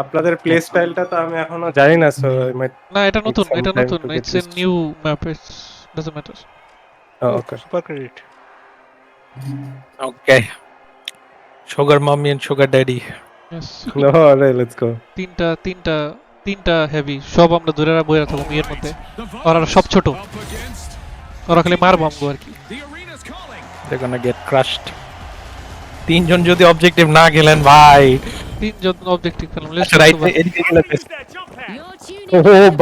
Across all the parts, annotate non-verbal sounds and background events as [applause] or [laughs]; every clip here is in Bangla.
আপনাদের প্লে স্টাইলটা তো আমি এখনও জানি না সো না এটা নতুন এটা নতুন it's a new map it's doesn't matter okay credit. Okay. Sugar mommy and sugar daddy. Yes no রে লেটস গো তিনটা তিনটা তিনটা হেভি সব আমরা ধরে বইরা থাকব এর মধ্যে। ওরা সব ছোট। ওরা খালি মারবো আমগো আর কি। They're gonna get crushed. তিনজন যদি অবজেক্টিভ না গেলেন ভাই। তিনজন অবজেক্টিভ আচ্ছা রাইট এদিকে গেলে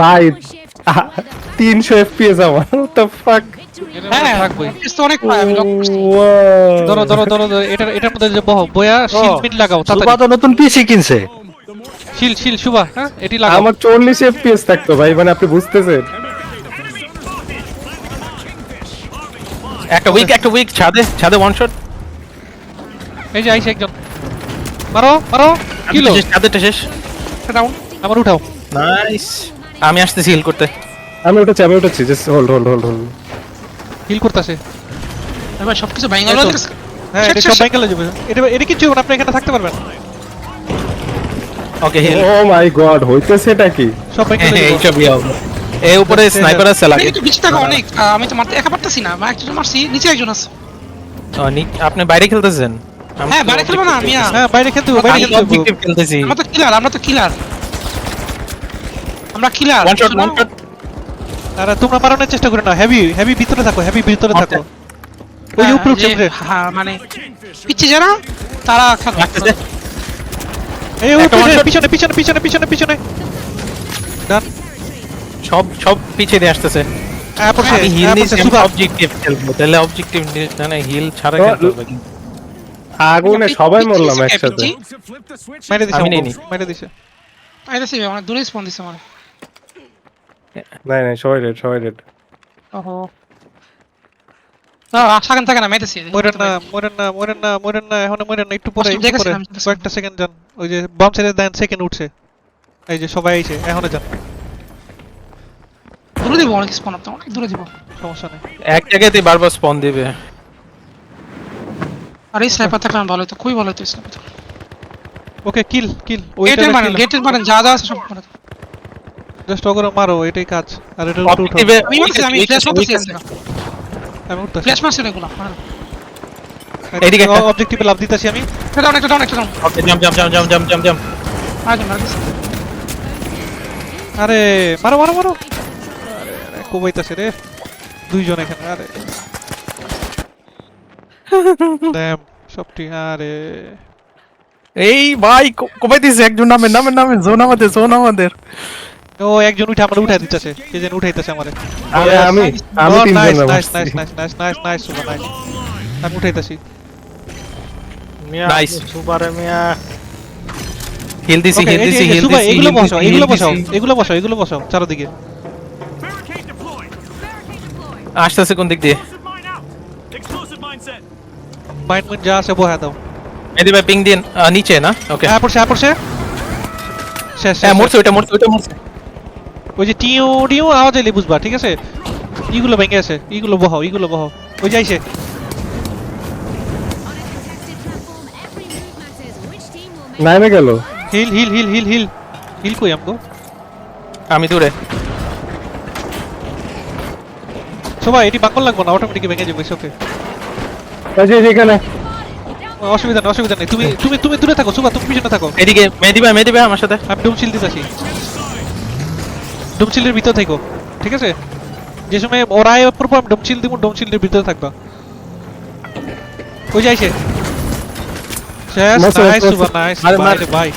ভাই তিনশো এফপিএস আমার what the fuck? হ্যাঁ। থাকবোই। অনেক পায় আমি লক করছি ধরো ধরো ধরো এটার এটার মধ্যে যে বহ বয়া শিল মিট লাগাও সুবা তো নতুন পিসি কিনছে। শিল শিল শুবা হ্যাঁ এটি লাগাও। আমার চল্লিশ এফপিএস থাকতো ভাই মানে আপনি বুঝতেছেন। একটা উইক একটা উইক ছাদে ছাদে ওয়ান শট এই যে আইছে একজন। মারো মারো। কিলো ছাদেরটা শেষ ডাউন আমার উঠাও। নাইস আমি আসতেছি হিল করতে। আমি ওটা চাবে উঠাচ্ছি just hold hold hold hold heal করতেছে। এবার সবকিছু ভেঙে গেল হ্যাঁ এটা সব ব্যাংকে যাবে। এটা এটা কিছু না, আপনি এখানে থাকতে পারবেন। ওকে হিল ও মাই গড হইতেছে এটা কি? সব ব্যাংকে এই [laughs] যাবে। সব ইয়ে। এই উপরে স্নাইপার আছে লাগে। কিন্তু বেশি টাকা অনেক। আমি তো মারতে একা পারতেছি না। বা একজন মারছি নিচে একজন আছে। আপনি বাইরে খেলতেছেন? আমি হ্যাঁ বাইরে খেলব না আমি হ্যাঁ বাইরে খেলতে হবে বাইরে খেলতে হবে। খেলতেছি। আমরা তো কিলার আমরা তো কিলার আমরা killer one shot one shot আরে তোমরা মারানোর চেষ্টা করো না হেভি হেভি ভিতরে থাকো হেভি ভিতরে থাকো। ওই উপরে উপরে। হ্যাঁ মানে পিচ্ছে যারা তারা। এই উপরে পিছনে পিছনে পিছনে পিছনে পিছনে ডান সব সব পিছে দিয়ে আসতেছে। হ্যাঁ পড়ছে হিল হ্যাঁ সুপার অবজেক্টিভ খেলব তাহলে অবজেক্টিভ মানে হিল ছাড়া খেলতে হবে। আগুনে সবাই মরলাম একসাথে। মেরে দিছে আমি নিইনি। মেরে দিছে। আইতাছি ভাই, অনেক দূরে স্পন দিছে আমার। নাই নাই সবাই রেড সবাই রেড ওহো। না থাকেন থাকেন আমি আইতাছি মরেন না মরেন না মরেন না মরেন না এখন মরেন না একটু পরে পরে। কয়েকটা সেকেন্ড যান। ওই যে বাম সাইডে দেন সেকেন্ড উঠছে। এই যে সবাই আইছে এখনও যান। দূরে দিব অনেক স্পন আপনার। অনেক দূরে দিব। সমস্যা নেই। এক জায়গাতেই বারবার স্পন দিবে। আর স্নাইপার থাকলে ভালো হতো খুবই ভালো হতো স্নাইপার ওকে কিল কিল গেটের মারেন গেটের মারেন যা যা আছে সব মারেন জাস্ট ওগুলো মারো এটাই কাজ। আর এটা উঠো অবজেক্টিভে আমি মারছি আমি ফ্ল্যাশ মারতেছি আমি উঠতেছি। ফ্ল্যাশ মারছি এগুলো মারেন এদিকে একটা। অবজেক্টিভে লাভ দিতেছি আমি। একটা ডাউন একটা ডাউন একটা down okay jump jump jump jump jump jump jump আরেকজন মারতেছি আরে মারো মারো মারো। আরে আরে কোবাইতাছে রে। দুইজন এখানে আরে। ড্যাম সবটি আরে। এই ভাই কবে দিছে একজন নামে নামে নামে জোন আমাদের জোন আমাদের। ও একজন উঠে আমার উঠাই দিতেছে কে যেন উঠাইতেছে আমারে আরে আমি আমি তিনজন nice nice nice nice nice nice nice super nice আমি উঠাইতাছি। মিয়া. সুপারে মিয়া। হিল দিছি হিল দিছি হিল দিছি এগুলো বসাও এগুলো বসাও এগুলো বসাও এগুলো বসাও চারদিকে। আসতেছে কোন দিক দিয়ে? মাইন্ড মাইন্ড যা আছে বহা দাও। মেদি ভাই পিং দিন আহ, নিচে না? ওকে হ্যাঁ পড়ছে হ্যাঁ পড়ছে। শেষ হ্যাঁ মরছে ওটা মরছে ওটা মরছে। ওই যে টিও টিও আওয়াজ এলে বুঝবা ঠিক আছে? ইগুলো ভেঙে আছে ইগুলো বহাও ইগুলো বহাও। ওই যাইছে নাইমে গেল। Heal heal heal heal heal. Heal কই আমগো? আমি দূরে। সবাই এটি বাকল লাগবো না অটোমেটিক ভেঙে যাবে ওকে এই অসুবিধা নেই অসুবিধা নেই। তুমি তুমি তুমি দূরে থাকো সুবা তুমি পিছনে থাকো। এদিকে মেদি ভাই মেদি ভাই আমার সাথে। আমি ডুমশিল দিতেছি ডুমশিলের ভিতর থাকো ঠিক আছে? যে সময় ওরা পড়ব আমি ডুমশিল দিব ডুমশিলের ভিতরে থাকবা। ওই যাইছে শেষ নাইস। সুপার নাইস আরে ভাই। ভাই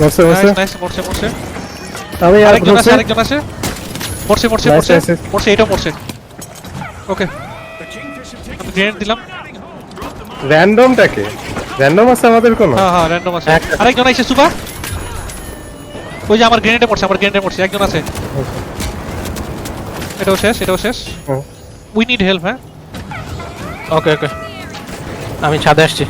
মরছে মরছে নাইস মরছে মরছে। আমি আরেকজন আছে আরেকজন আছে। মরছে মরছে Nice, মরছে nice, nice. মরছে এটাও মরছে ওকে আমি গ্রেনেড দিলাম। র্যান্ডমটাকে র্যান্ডম আছে আমাদের কোনো? হ্যাঁ হ্যাঁ র্যান্ডম আছে। আরেকজন আইছে সুপা। ওই যে আমার গ্রেনেডে পড়ছে আমার গ্রেনেডে পড়ছে। একজন আছে। এটাও শেষ এটাও শেষ। হুম। উই নিড হেল্প হ্যাঁ? ওকে ওকে আমি ছাদে আসছি।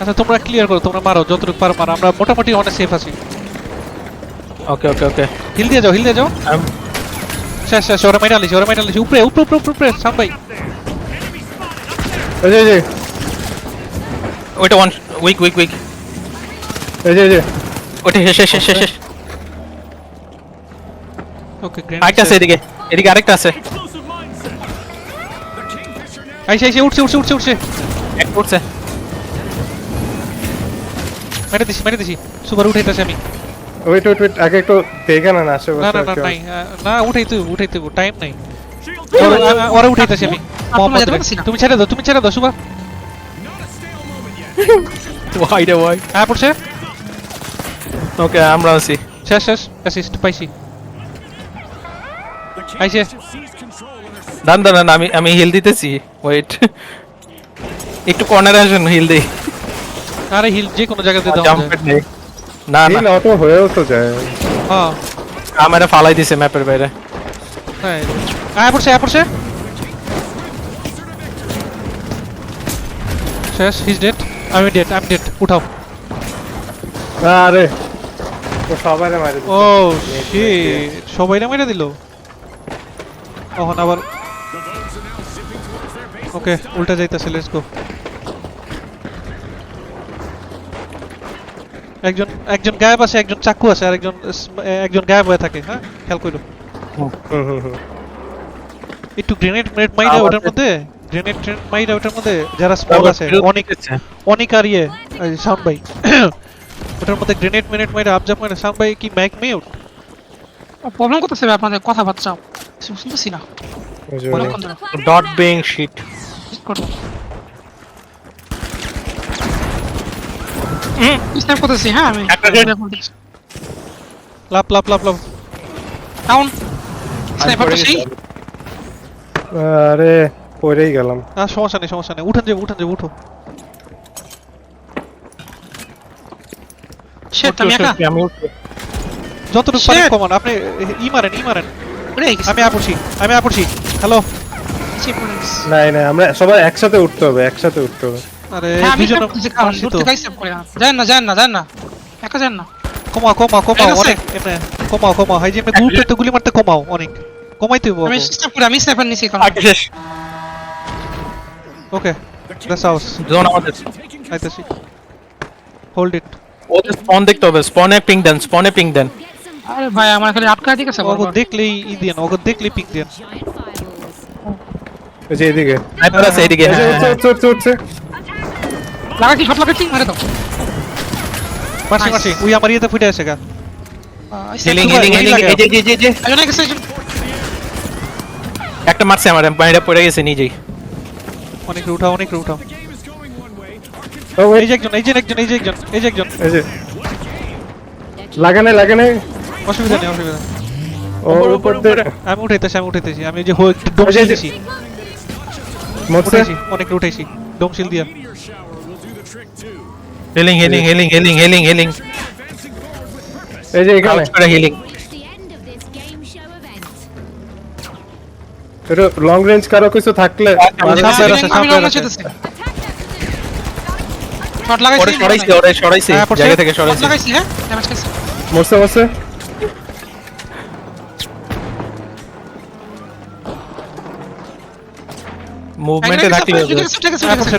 আচ্ছা তোমরা ক্লিয়ার করো তোমরা মারো যতটুকু পারো মারো। আমরা মোটামুটি অনেক সেফ আছি। ওকে ওকে ওকে হিল দিয়ে যাও হিল দিয়ে যাও শেষ শেষ ওরা মাইরা লিছি ওরা মাইরা লিছি উপরে উপরে উপরে উপরে উপরে সাম ভাই এই যে এই যে ওইটা ওয়ান উইক উইক উইক এই যে এই যে ওইটা শেষ শেষ শেষ শেষ ওকে আরেকটা আছে এদিকে এদিকে আরেকটা আছে আইসে আইসে উঠছে উঠছে উঠছে উঠছে এক করছে মেরে দিছি মেরে দিছি সুপার উঠাইতেছি আমি ওয়েট ওয়েট ওয়েট আগে একটু দেখে না না আশেপাশে না না আহ, না উঠাইতে উঠাইতে টাইম নাই। ওরা- উঠাইতেছি আমি। তুমি ছেড়ে দাও তুমি ছেড়ে দাও সুপার ওয়াই রে ওয়াই হ্যাঁ পড়ছে? ওকে আমরা আছি শেষ শেষ অ্যাসিস্ট পাইছি। আইসে দান দান আমি আমি হিল দিতেছি। ওয়েট একটু কর্নারে আসুন হিল দেই। আরে হিল যে কোনো জায়গাতে দাও জাম্প নেই। না না। অটো হয়েও তো যায়। হ্যাঁ। আমারে ফালাই দিছে ম্যাপের বাইরে। হ্যাঁ আয় পড়ছে আয় পড়ছে। শেষ হিজ ডেড আমি ডেড আমি ডেড উঠাও। আরে তো সবাই মারি ও শিট সবাই না মেরে দিল? তখন আবার ওকে উল্টা যাইতেছে লেটস গো একজন একজন গায়েব আছে একজন চাকু আছে আর একজন একজন গায়েব হয়ে থাকে হ্যাঁ? খেয়াল করো হুম হুম হুম একটু গ্রেনেড গ্রেনেড মাইরা ওটার মধ্যে গ্রেনেড গ্রেনেড মাইরা ওটার মধ্যে যারা স্পট আছে অনেক অনেক আর ইয়ে সাউন্ড বাই। [coughs] ওটার মধ্যে গ্রেনেড মিনেট মাইরা আবজাব মাইরা সাউন্ড বাই কি ম্যাক মিউট? প্রবলেম করতেছে ভাই আপনাদের কথাবার্তা শুনতেছি না। ডট বিং শিট করব স্ন্যাপ করতেছি হ্যাঁ আমি একটা hit। লাপ লাপ লাপ লাপ ডাউন স্ন্যাপার তো সেই আরে পড়েই গেলাম। আর সমস্যা নেই সমস্যা নেই। উঠান যাব উঠান যাব উঠো। শেট আমি একা। আমি যতটুকু পারেন কমান। আপনি ই মারেন ই মারেন। আমি আপড়ছি আমি আপড়ছি হ্যালো। নাই নাই আমরা সবাই একসাথে উঠতে হবে একসাথে উঠতে হবে। আরে হ্যাঁ আমি দুজন স্ন্যাপ করতেছি কারণ দূর থেকে স্ন্যাপ করে না যান না যান না যান না। একা যান না। কমাও কমাও কমাও ঠিক আছে। অনেক এমনে। কমাও কমাও হাই যে এমনি গ্রুপে তো গুলি মারতে কমাও অনেক। কমাইতে হবে আমি স্ন্যাপ করে আমি স্ন্যাপার নিছি কারণ আগে শেষ। ওকে দ্যাটস হাউস জোন আমাদের। আইতাছি হোল্ড ইট ওদের স্পন দেখতে হবে। স্পনে পিং দেন স্পনে পিং দেন। আরে ভাই আমার খালি আটকা দিয়ে গেছে ওগো বারবার। দেখলেই ই দিয়েন ওগো দেখলেই পিক দেন। এই যে এদিকে স্নাইপার আছে এদিকে এই যে হ্যাঁ, উঠছে হ্যাঁ। উঠছে উঠছে উঠছে। লাগাচ্ছি শট লাগাচ্ছি মারে দাও। মারছি Nice. মারছি উই আমার ইয়েতে ফুটে আছে গা। Healing healing healing. এই যে যে, যে একজন গেছে একটা মারছে আমার বাইরে পড়ে গেছে নিজেই। অনেক উঠাও অনেক উঠাও ও এই যে একজন এই যে একজন এই যে একজন এই যে একজন। এই যে। লাগে নাই লাগে নাই অসুবিধা নেই অসুবিধা নেই। ও উপর আমি উঠাইতেছি আমি উঠাইতেছি। আমি যে হো- ডোম উঠাইছি অনেক উঠাইছি ডোম শিল দিয়া। Healing healing healing healing healing healing এই যে এখানে। করে হিলিং একটু লং রেঞ্জ কারও কিছু থাকলে শট লাগাইছি ওরে সরাইছে ওরে সরাইছে হ্যাঁ, জায়গা থেকে সরাইছি। সরাইছে লাগাইছি হ্যাঁ ড্যামেজ খাইছি। মরছে মরছে।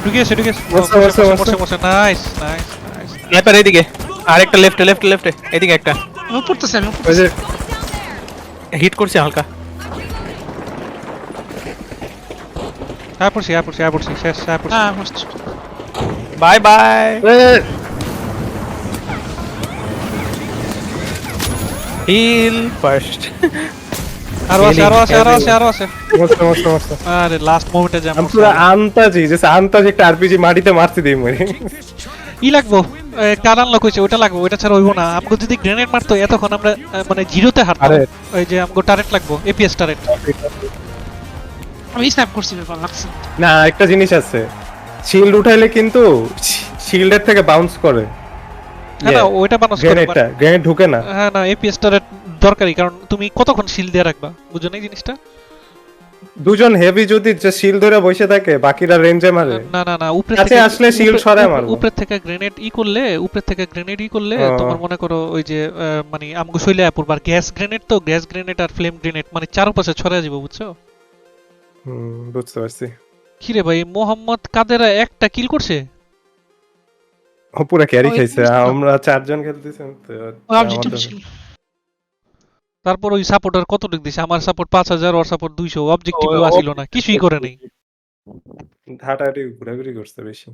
ঢুকিয়েছে, ঢুকিয়েছে। বসছে, বসছে, বসছে। বসছে, নাইস, নাইস, নাইস। স্নাইপার এদিকে আরেকটা লেফটে লেফটে লেফটে এদিকে একটা আমি পড়তেছি আমি ওই যে হিট করছে হালকা হ্যাঁ, পড়ছি, হ্যাঁ, পড়ছি, হ্যাঁ, পড়ছি, শেষ, হ্যাঁ, পড়ছি। হ্যাঁ বুঝছি বাই বাই এ, হিল ফার্স্ট আরও আছে, আরও আছে, আরও আছে, আরও আছে। মরছে মরছে মরছে আরে, last moment এ যা আমি মরছে। পুরো আন্তাজি যে আন্তাজি একটা আরপিজি মাটিতে মারতে দিই মরি ই লাগবো? এ, কার আনলক ওটা লাগবো ওটা ছাড়া হইবো না। আমাকে যদি গ্রেনেড মারতো এতক্ষণ আমরা মানে জিরোতে হারতাম। ওই যে আমাকে টারেট লাগবো এপিএস টারেট আমি স্ন্যাপ করছি ব্যাপার লাগছে না একটা জিনিস আছে। শিল্ড উঠাইলে কিন্তু শিল্ডের থেকে বাউন্স করে। হ্যাঁ না ওইটা বানাস করে গ্রেনেডটা গ্রেনেড ঢুকে না। হ্যাঁ না এপিএস টারেট দরকারি কারণ তুমি কতক্ষণ শিল দিয়ে রাখবা? বুঝো না এই জিনিসটা? দুজন হেভি যদি যে শিল্ড ধরে বসে থাকে বাকিরা রেঞ্জে মারে। না না না উপরে থেকে আসলে উপরে- সরায় মারবো। উপরে থেকে গ্রেনেড ই করলে উপরে থেকে গ্রেনেড ই করলে। তোমার মনে করো ওই যে মানে আমগো শৈলে পড়বার গ্যাস গ্রেনেড তো গ্যাস গ্রেনেড আর ফ্লেম গ্রেনেড মানে চারপাশে ছড়ায় যাবে বুঝছ? হুম বুঝতে পারছি। কিরে ভাই মোহাম্মদ কাদেরা একটা কিল করছে? ও পুরা ক্যারি খাইছে আমরা চারজন খেলতেছি তো তারপর ওই সাপোর্টার দিক দিছে? আমার সাপোর্ট পাঁচ হাজার ওর সাপোর্ট দুইশো। অবজেক্টিভ আসিল না কিছুই করে নেই। ঘাটাটি ঘোরাঘুরি করছে বেশি।